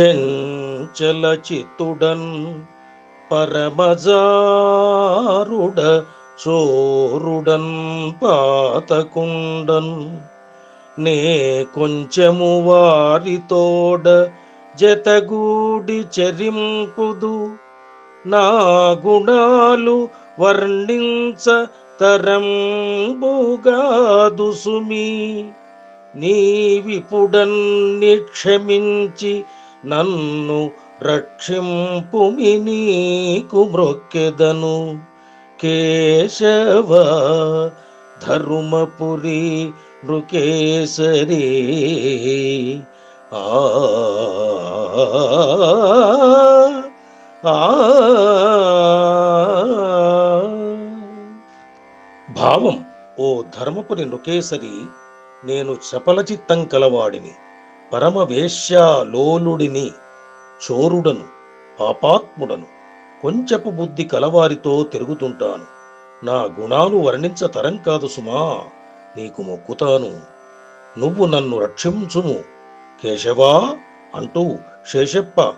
చెంచల చిత్తుడన్ పరమజారుడ చోరుడన్ పాతకుండన్. నే కొంచెము వారితోడ జతగూడి చెరింపుదు. నా గుణాలు వర్ణించ తరంబుగాదు సుమి నీవిపుడన్ని క్షమించి నన్ను రక్షింపుమి నీకు మ్రొక్కెదను. కేశవ ధర్మపురి నృకేసరి. ఆ ఆ. భావం ఓ ధర్మపురి నృకేశరి నేను చపల చిత్తం కలవాడిని. పరమవేశ్యాలోలుడిని చోరుడను పాపాత్ముడను కొంచెపు బుద్ధి కలవారితో తిరుగుతుంటాను. నా గుణాలు వర్ణించ తరం కాదు సుమా నీకు మొక్కుతాను. నువ్వు నన్ను రక్షించుము. కేశవా అంటూ శేషప్ప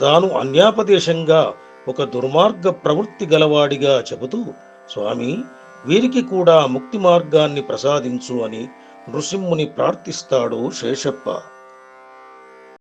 తాను అన్యాపదేశంగా ఒక దుర్మార్గ ప్రవృత్తి గలవాడిగా చెబుతూ స్వామి వీరికి కూడా ముక్తి మార్గాన్ని ప్రసాదించు అని నృసింహుని ప్రార్థిస్తాడు శేషప్ప.